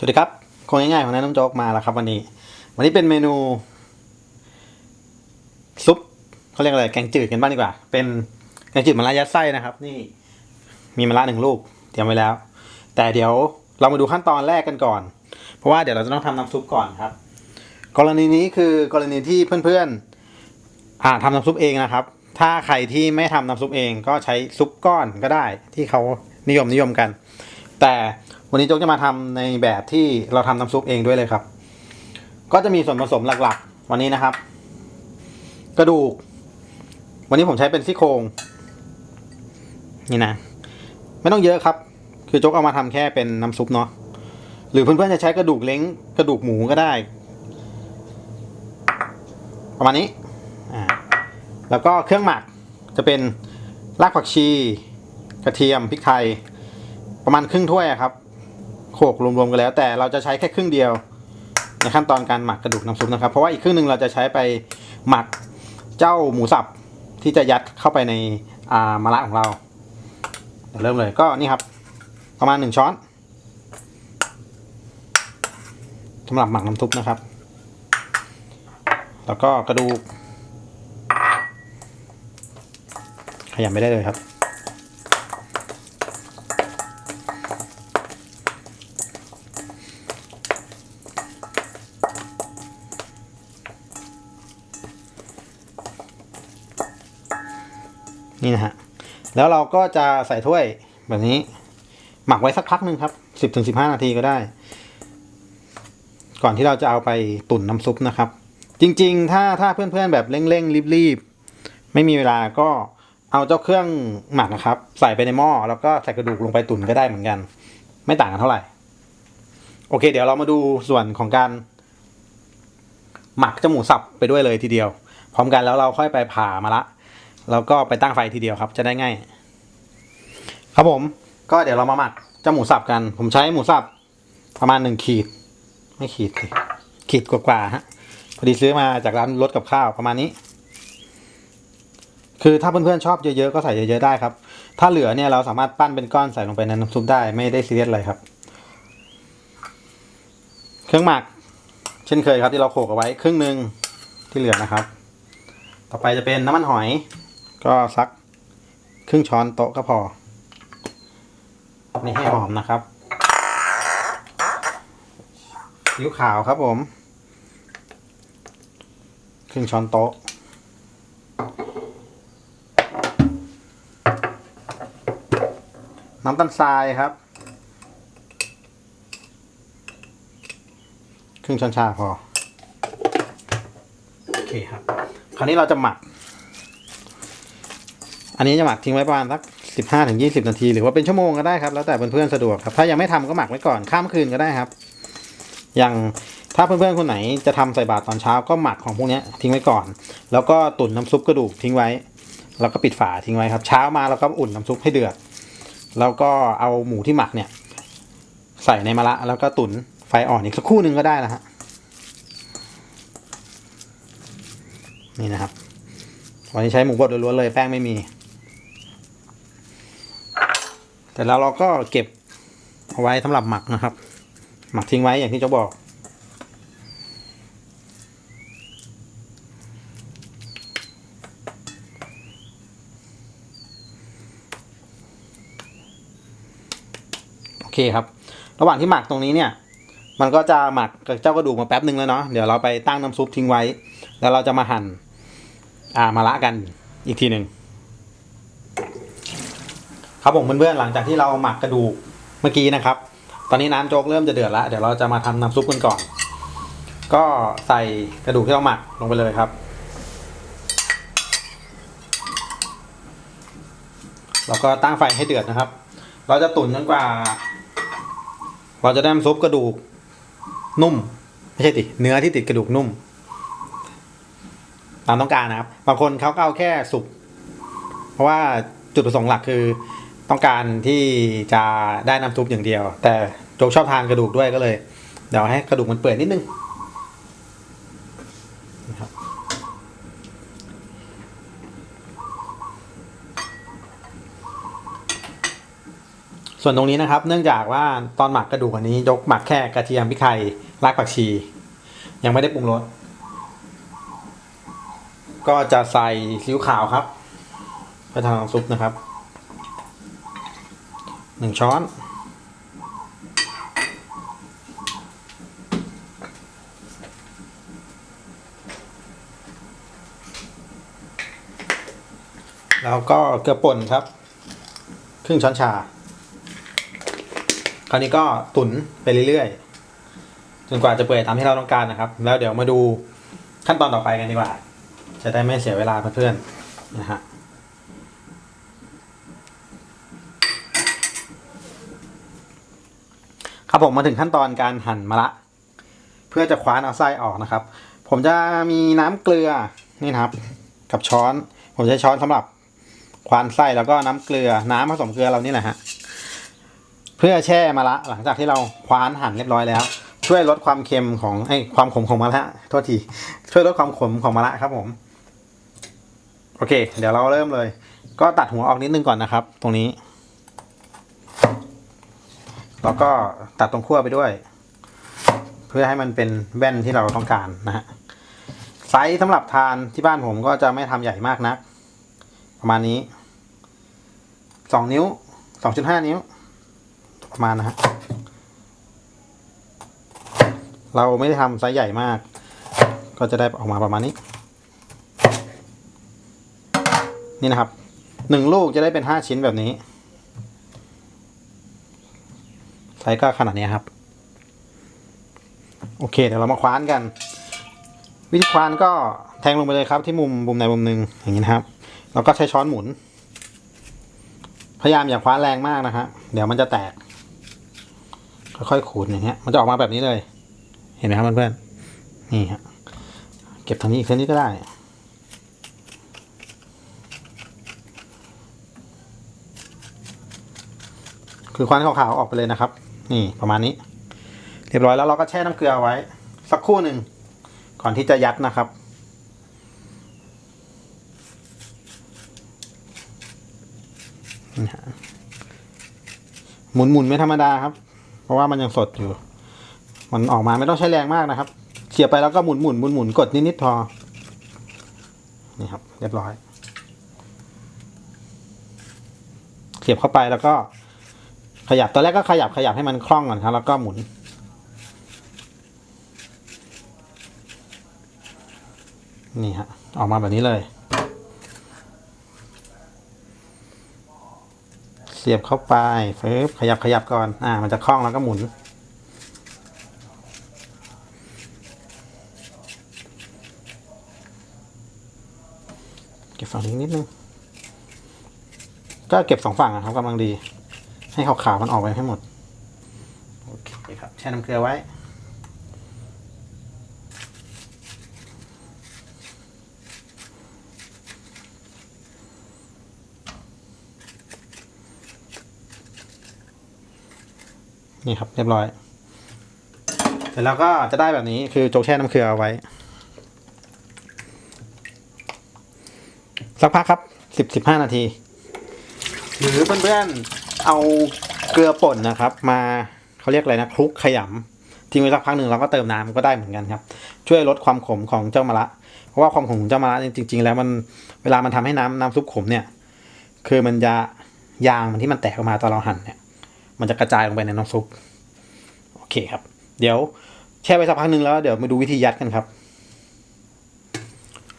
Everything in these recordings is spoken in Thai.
สวัสดีครับคงง่ายๆของน้าน้ำโจ๊กมาแล้วครับ วันนี้ วันนี้เป็นเมนูซุปเขาเรียกอะไรแกงจืดกันบ้างดีกว่า เป็นแกงจืดมะระยัดไส้นะครับ นี่มีมะระหนึ่งลูกเตรียมไว้แล้ว แต่เดี๋ยวเรามาดูขั้นตอนแรกกันก่อน เพราะว่าเดี๋ยวเราจะต้องทำน้ำซุปก่อนครับ กรณีนี้คือกรณีที่เพื่อนๆอ่าทำน้ำซุปเองนะครับ ถ้าใครที่ไม่ทำน้ำซุปเองก็ใช้ซุปก้อนก็ได้ที่เขานิยมนิยมกัน แต่ วันนี้โจ๊กจะมาทำในแบบที่เราทำน้ำซุปเองด้วยเลยครับ ก็จะมีส่วนผสมหลักๆ วันนี้นะครับ กระดูก วันนี้ผมใช้เป็นซี่โครงนี่นะ ไม่ต้องเยอะครับ คือโจ๊กเอามาทำแค่เป็นน้ำซุปเนาะหรือเพื่อนๆจะใช้กระดูกเล้งกระดูกหมูก็ได้ ประมาณนี้อ่าแล้วก็เครื่องหมักจะเป็นรากผักชี กระเทียมพริกไทย ประมาณครึ่งถ้วยครับ โขกรวมๆกันแล้ว แต่เราจะใช้แค่ครึ่งเดียว ในขั้นตอนการหมักกระดูกน้ำซุปนะครับ เพราะว่าอีกครึ่งหนึ่งเราจะใช้ไปหมักเจ้าหมูสับที่จะยัดเข้าไปในอ่ามะระของเราเดี๋ยวเริ่มเลยก็นี่ครับ ประมาณหนึ่งช้อนสำหรับหมักน้ำซุปนะครับ แล้วก็กระดูกขยำไม่ได้เลยครับ นี่นะฮะ แล้วเราก็จะใส่ถ้วยแบบนี้ หมักไว้สักพักหนึ่งครับสิบถึงสิบห้านาทีก็ได้ ก่อนที่เราจะเอาไปตุ๋นน้ำซุปนะครับ จริง ๆ ถ้าถ้าเพื่อนๆแบบเร่งๆรีบๆไม่มีเวลาก็เอาเจ้าเครื่องหมักนะครับ ใส่ไปในหม้อแล้วก็ใส่กระดูกลงไปตุ๋นก็ได้เหมือนกัน ไม่ต่างกันเท่าไหร่ โอเค เดี๋ยวเรามาดูส่วนของการ หมักเจ้าหมูสับไปด้วยเลยทีเดียว พร้อมกันแล้วเราค่อยไปผ่ามาละ แล้วก็ไปตั้งไฟทีเดียวครับ จะได้ง่าย ครับผม ก็เดี๋ยวเรามาหมักเจ้าหมูสับกัน ผมใช้หมูสับประมาณหนึ่งขีด ไม่ขีดสิขีดกว่าๆฮะพอดีซื้อมาจากร้านรถกับข้าวประมาณนี้ คือถ้าเพื่อนๆชอบเยอะๆก็ใส่เยอะๆได้ครับ ถ้าเหลือเนี่ยเราสามารถปั้นเป็นก้อนใส่ลงไปในน้ำซุปได้ไม่ได้ซีเรียสอะไรครับ เครื่องหมัก เช่นเคยครับที่เราโขกเอาไว้ครึ่งหนึ่งที่เหลือนะครับ ต่อไปจะเป็นน้ำมันหอย ก็สักครึ่งช้อนโต๊ะก็พอนี่ให้หอมนะครับซีอิ๊วขาวครับผม ครึ่งช้อนโต๊ะ น้ำตาลทรายครับ ครึ่งช้อนชาพอ โอเคครับ คราวนี้เราจะหมัก อันนี้จะหมักทิ้งไว้ประมาณสักสิบห้าถึงยี่สิบนาที หรือว่าเป็นชั่วโมงก็ได้ครับ แล้วแต่เพื่อนๆสะดวกครับ ถ้ายังไม่ทำก็หมักไว้ก่อนข้ามคืนก็ได้ครับ อย่างถ้าเพื่อนๆคนไหนจะทำใส่บาตรตอนเช้าก็หมักของพวกนี้ทิ้งไว้ก่อน แล้วก็ตุ๋นน้ำซุปกระดูกทิ้งไว้ แล้วก็ปิดฝาทิ้งไว้ครับ เช้ามาแล้วก็อุ่นน้ำซุปให้เดือด แล้วก็เอาหมูที่หมักเนี่ย ใส่ในมะระแล้วก็ตุ๋นไฟอ่อนอีกสักครู่หนึ่งก็ได้แล้วฮะนี่นะครับวันนี้ใช้หมูบดล้วนเลยแป้งไม่มี แต่แล้วเราก็เก็บเอาไว้สำหรับหมักนะครับ หมักทิ้งไว้อย่างที่เจ้าบอก โอเคครับ ระหว่างที่หมักตรงนี้เนี่ยมันก็จะหมักกับเจ้ากระดูกมาแป๊บหนึ่งแล้วเนาะเดี๋ยวเราไปตั้งน้ำซุปทิ้งไว้ แล้วเราจะมาหั่นอ่ามาละกันอีกทีหนึ่ง ครับผมเพื่อนๆหลังจากที่เราหมักกระดูกเมื่อกี้นะครับ ตอนนี้น้ำโจ๊กเริ่มจะเดือดแล้วเดี๋ยวเราจะมาทำน้ำซุปกันก่อน ก็ใส่กระดูกที่เราหมักลงไปเลยครับ แล้วก็ตั้งไฟให้เดือดนะครับ เราจะตุ๋นจนกว่า เราจะได้น้ำซุปกระดูกนุ่มไม่ใช่ติเนื้อที่ติดกระดูกนุ่ม ตามต้องการนะครับ บางคนเขาก็เอาแค่สุกเพราะว่าจุดประสงค์หลักคือ ต้องการที่จะได้น้ำซุปอย่างเดียว แต่โจกชอบทานกระดูกด้วยก็เลย เดี๋ยวให้กระดูกมันเปื่อยนิดนึงนะครับส่วนตรงนี้นะครับ เนื่องจากว่าตอนหมักกระดูกอันนี้ยกหมักแค่กระเทียมพริกไทยรากผักชี ยังไม่ได้ปรุงรสก็จะใส่ซีอิ๊วขาวครับเพื่อทำน้ำซุปนะครับ หนึ่งช้อน แล้วก็เกลือป่นครับ ครึ่งช้อนชา คราวนี้ก็ตุ๋นไปเรื่อยๆ จนกว่าจะเปื่อยตามที่เราต้องการนะครับ แล้วเดี๋ยวมาดูขั้นตอนต่อไปกันดีกว่า จะได้ไม่เสียเวลาเพื่อนๆนะฮะ ครับผมมาถึงขั้นตอนการหั่นมะระเพื่อจะคว้านเอาไส้ออกนะครับ ผมจะมีน้ำเกลือนี่นะครับ กับช้อน ผมใช้ช้อนสำหรับควานไส้แล้วก็น้ำเกลือน้ำผสมเกลือเรานี่แหละฮะเพื่อแช่มะระหลังจากที่เราคว้านหั่นเรียบร้อยแล้ว ช่วยลดความเค็มของไอ้ความขมของมะระโทษทีช่วยลดความขมของมะระครับผม โอเค เดี๋ยวเราเริ่มเลย ก็ตัดหัวออกนิดนึงก่อนนะครับ ตรงนี้ แล้วก็ตัดตรงขั้วไปด้วย เพื่อให้มันเป็นแว่นที่เราต้องการนะฮะไซส์สำหรับทานที่บ้านผมก็จะไม่ทำใหญ่มากนัก ประมาณนี้สองนิ้วสองจุดห้านิ้ว ประมาณนะฮะเราไม่ได้ทำไซส์ใหญ่มาก ก็จะได้ออกมาประมาณนี้ นี่นะครับหนึ่งลูกจะได้เป็นห้าชิ้นแบบนี้ ไซ ส์ก็ขนาดนี้ครับ โอเค เดี๋ยวเรามาคว้านกัน วิธีคว้านก็แทงลงไปเลยครับ ที่มุมมุมใดมุมหนึ่งอย่างนี้นะครับแล้วก็ใช้ช้อนหมุน พยายามอย่าคว้านแรงมากนะฮะเดี๋ยวมันจะแตก ค่อยๆขูดอย่างเงี้ย มันจะออกมาแบบนี้เลย เห็นไหมครับเพื่อนๆนี่ฮะเก็บทางนี้อีกเส้นนี้ก็ได้คือควันขาวๆออกไปเลยนะครับ นี่ประมาณนี้ เรียบร้อยแล้วเราก็แช่น้ำเกลือไว้ สักครู่หนึ่งก่อนที่จะยัดนะครับ หมุนหมุนไม่ธรรมดาครับ เพราะว่ามันยังสดอยู่ มันออกมาไม่ต้องใช้แรงมากนะครับเสียบไปแล้วก็หมุนหมุนหมุนหมุนกดนิดๆพอนี่ครับ เรียบร้อย เสียบเข้าไปแล้วก็ ขยับตอนแรกก็ขยับขยับให้มันคล่องก่อนครับ แล้วก็หมุน นี่ฮะ ออกมาแบบนี้เลย เสียบเข้าไปเฟิบขยับขยับก่อน อ่า มันจะคล่องแล้วก็หมุนเก็บฝั่งนี้นิดนึง ก็เก็บสองฝั่งอะครับกำลังดี ให้ขาวๆมันออกไปให้หมด โอเคครับ แช่น้ำเกลือไว้ นี่ครับ เรียบร้อย เสร็จแล้วก็จะได้แบบนี้คือโจ๊กแช่น้ำเกลือเอาไว้ สักพักครับสิบสิบห้านาที หรือเพื่อนๆ เอาเกลือป่นนะครับ มาเขาเรียกอะไรนะคลุกขยำทิ้งไว้สักพักหนึ่งเราก็เติมน้ำก็ได้เหมือนกันครับ ช่วยลดความขมของเจ้ามะระเพราะว่าความขมของเจ้ามะระจริง ๆ แล้วมันเวลามันทำให้น้ำน้ำซุปขมเนี่ย คือมันจะยางมันที่มันแตกออกมาตอนเราหั่นเนี่ย มันจะกระจายลงไปในน้ำซุปโอเคครับ เดี๋ยวแช่ไว้สักพักหนึ่งแล้วเดี๋ยวมาดูวิธียัดกันครับ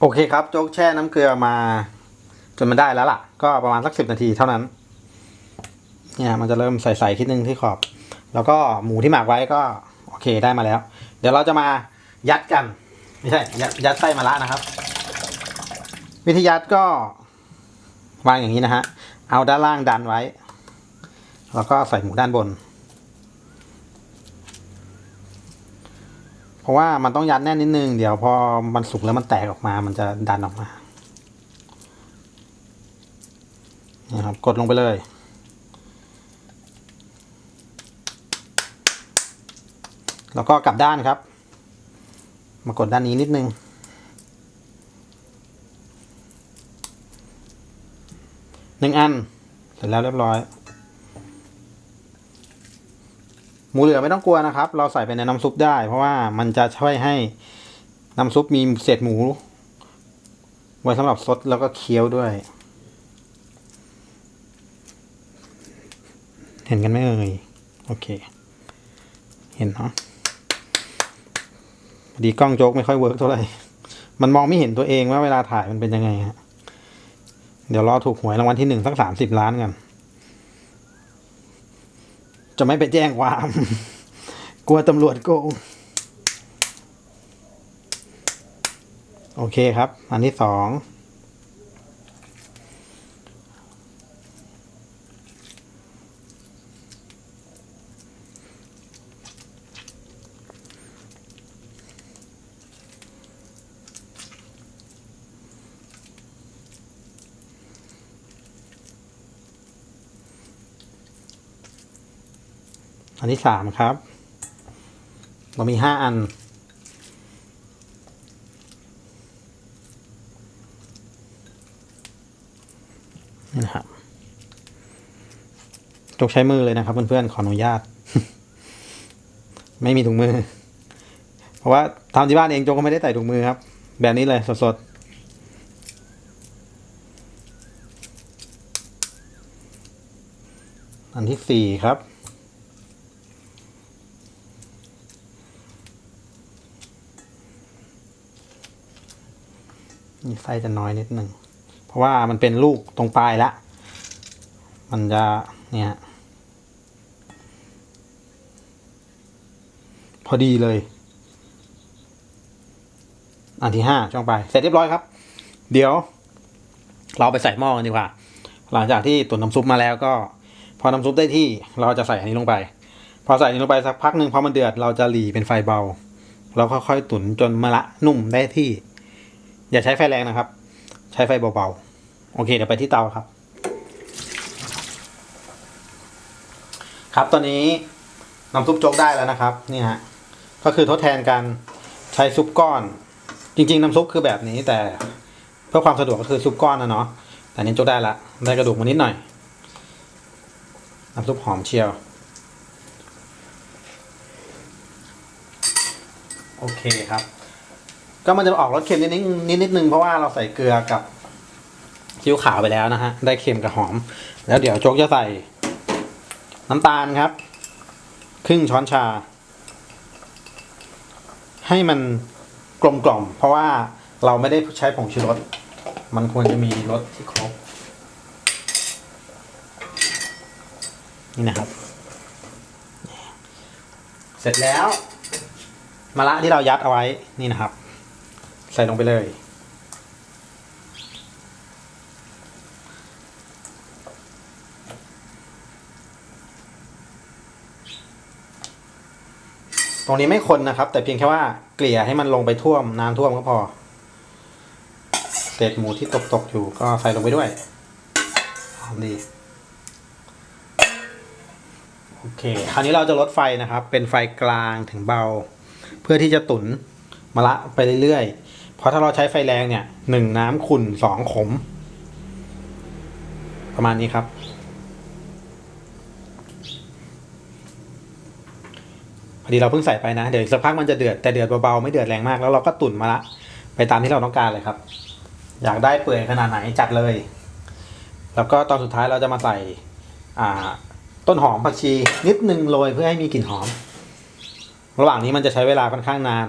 โอเคครับโจ๊กแช่น้ำเกลือมาจนมันได้แล้วล่ะ ก็ประมาณสักสิบนาทีเท่านั้น เนี่ยมันจะเริ่มใส่ๆคิดนึงที่ขอบ แล้วก็หมูที่หมักไว้ก็โอเคได้มาแล้ว เดี๋ยวเราจะมายัดกัน ไม่ใช่ยัดยัดไส้มะระนะครับ วิธียัดก็วางอย่างนี้นะฮะ เอาด้านล่างดันไว้ แล้วก็ใส่หมูด้านบน เพราะว่ามันต้องยัดแน่นนิดนึง เดี๋ยวพอมันสุกแล้วมันแตกออกมา มันจะดันออกมานี่ครับ กดลงไปเลย แล้วก็กลับด้านครับ มากดด้านนี้นิดนึง หนึ่งอัน เสร็จแล้วเรียบร้อย หมูเหลือไม่ต้องกลัวนะครับ เราใส่ไปในน้ำซุปได้ เพราะว่ามันจะช่วยให้น้ำซุปมีเศษหมู ไว้สำหรับซดแล้วก็เคี้ยวด้วย เห็นกันไหมเอ่ย โอเค เห็นเนาะ ดีกล้องโจ๊กไม่ค่อยเวิร์กเท่าไหร่ มันมองไม่เห็นตัวเองว่าเวลาถ่ายมันเป็นยังไงฮะ เดี๋ยวรอถูกหวยรางวัลที่หนึ่งสักสามสิบล้านกัน จะไม่ไปแจ้งความ กลัวตำรวจโกง โอเคครับ อันที่สอง นที่สามครับ เรามีห้าอันนี่นะครับจกใช้มือเลยนะครับ เพื่อนๆ ขออนุญาต ไม่มีถุงมือ เพราะว่าทำที่บ้านเองโจกก็ไม่ได้ใส่ถุงมือครับ แบบนี้เลยสดๆอันที่สี่ครับ นี่ไส้จะน้อยนิดหนึ่ง เพราะว่ามันเป็นลูกตรงปลายละ มันจะเนี่ยพอดีเลย อันที่ห้าช่องไป เสร็จเรียบร้อยครับ เดี๋ยว เราไปใส่หม้อกันดีกว่า หลังจากที่ตุ๋นน้ำซุปมาแล้วก็ พอน้ำซุปได้ที่เราจะใส่อันนี้ลงไป พอใส่อันนี้ลงไปสักพักหนึ่งพอมันเดือดเราจะหลีเป็นไฟเบาแล้วค่อยๆตุ๋นจนมะละนุ่มได้ที่ อย่าใช้ไฟแรงนะครับ ใช้ไฟเบาๆ โอเค เดี๋ยวไปที่เตาครับ ครับตอนนี้น้ำซุปโจ๊กได้แล้วนะครับ นี่ฮะ ก็คือทดแทนการใช้ซุปก้อน จริง ๆ น้ำซุปคือแบบนี้แต่เพื่อความสะดวกก็คือซุปก้อนนะเนาะแต่นี้โจ๊กได้ละ ได้กระดูกมานิดหน่อย น้ำซุปหอมเชียว โอเคครับ ก็มันจะออกรสเค็มนิดนิดนิดนิดนึงเพราะว่าเราใส่เกลือกับซีอิ๊วขาวไปแล้วนะฮะได้เค็มกับหอม แล้วเดี๋ยวโจ๊กจะใส่น้ำตาลครับ ครึ่งช้อนชา ให้มันกลมกล่อม เพราะว่าเราไม่ได้ใช้ผงชูรสมันควรจะมีรสที่ครบ นี่นะครับ เสร็จแล้วมะระที่เรายัดเอาไว้นี่นะครับ ใส่ลงไปเลย ตรงนี้ไม่คนนะครับ แต่เพียงแค่ว่าเกลี่ยให้มันลงไปท่วมน้ำท่วมก็พอ เศษหมูที่ตกๆอยู่ก็ใส่ลงไปด้วยหอมดีโอเค คราวนี้เราจะลดไฟนะครับ เป็นไฟกลางถึงเบา เพื่อที่จะตุ๋นมะระไปเรื่อยๆ เพราะถ้าเราใช้ไฟแรงเนี่ยหนึ่งน้ำขุ่นสองขม ประมาณนี้ครับ พอดีเราเพิ่งใส่ไปนะ เดี๋ยวอีกสักพักมันจะเดือดแต่เดือดเบาๆไม่เดือดแรงมาก แล้วเราก็ตุ๋นมะระไปตามที่เราต้องการเลยครับ อยากได้เปื่อยขนาดไหนจัดเลย แล้วก็ตอนสุดท้ายเราจะมาใส่ต้นหอมผักชีนิดนึงโรยเพื่อให้มีกลิ่นหอม ระหว่างนี้มันจะใช้เวลาค่อนข้างนาน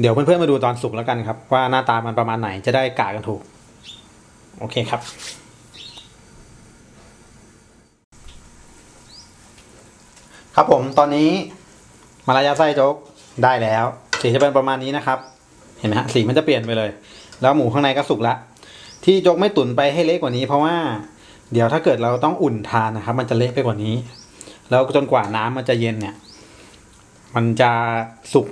เดี๋ยวเพื่อนๆมาดูตอนสุกแล้วกันครับ ว่าหน้าตามันประมาณไหนจะได้กะกันถูก โอเคครับ ครับผมตอนนี้มาลายาไส้โจ๊กได้แล้ว สีจะเป็นประมาณนี้นะครับ เห็นไหมฮะสีมันจะเปลี่ยนไปเลย แล้วหมูข้างในก็สุกละที่โจ๊กไม่ตุ๋นไปให้เละกว่านี้ เพราะว่าเดี๋ยวถ้าเกิดเราต้องอุ่นทานนะครับ มันจะเละไปกว่านี้ แล้วจนกว่าน้ำมันจะเย็นเนี่ย มันจะสุก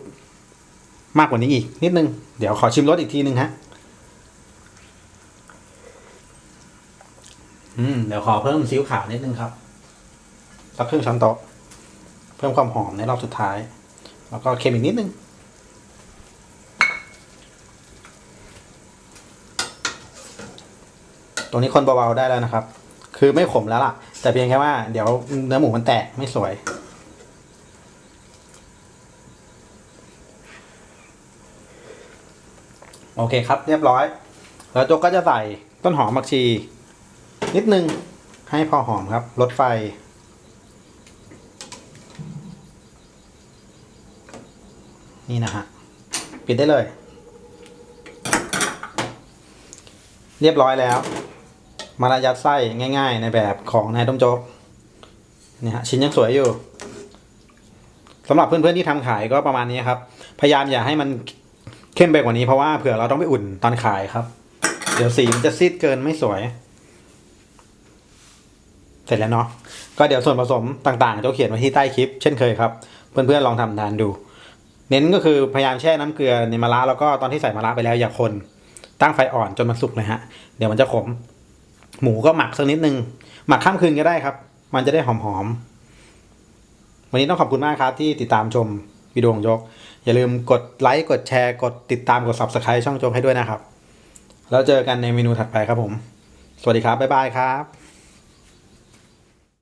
มากกว่านี้อีกนิดนึง เดี๋ยวขอชิมรสอีกทีนึงฮะอืมเดี๋ยวขอเพิ่มซีอิ๊วขาวนิดนึงครับสักครึ่งช้อนโต๊ะเพิ่มความหอมในรอบสุดท้าย แล้วก็เค็มอีกนิดนึง ตรงนี้คนเบาๆได้แล้วนะครับ คือไม่ขมแล้วล่ะ แต่เพียงแค่ว่าเดี๋ยวเนื้อหมูมันแตกไม่สวย โอเคครับ เรียบร้อย แล้วโจกก็จะใส่ต้นหอมผักชี นิดนึงให้พอหอมครับลดไฟ นี่นะฮะปิดได้เลย เรียบร้อยแล้ว มาระยัดไส้ง่าย ๆ ในแบบของนายต้มโจ๊กนี่ฮะชิ้นยังสวยอยู่สำหรับเพื่อนๆที่ทำขายก็ประมาณนี้ครับ พยายามอย่าให้มัน เข้มไปกว่านี้เพราะว่าเผื่อเราต้องไปอุ่นตอนขายครับ เดี๋ยวสีมันจะซีดเกินไม่สวย เสร็จแล้วเนาะก็เดี๋ยวส่วนผสมต่างๆจะเขียนไว้ที่ใต้คลิป เช่นเคยครับ เพื่อนๆลองทำทานดู เน้นก็คือพยายามแช่น้ำเกลือในมะระแล้วก็ตอนที่ใส่มะระไปแล้วอย่าคน ตั้งไฟอ่อนจนมันสุกเลยฮะ เดี๋ยวมันจะขม หมูก็หมักสักนิดนึง หมักข้ามคืนก็ได้ครับ มันจะได้หอมๆวันนี้ต้องขอบคุณมากครับที่ติดตามชมวิดีโอของโจก อย่าลืมกดไลค์กดแชร์กดติดตามกด subscribe ช่องโจงให้ด้วยนะครับ แล้วเจอกันในเมนูถัดไปครับผม สวัสดีครับ บ๊ายบายครับ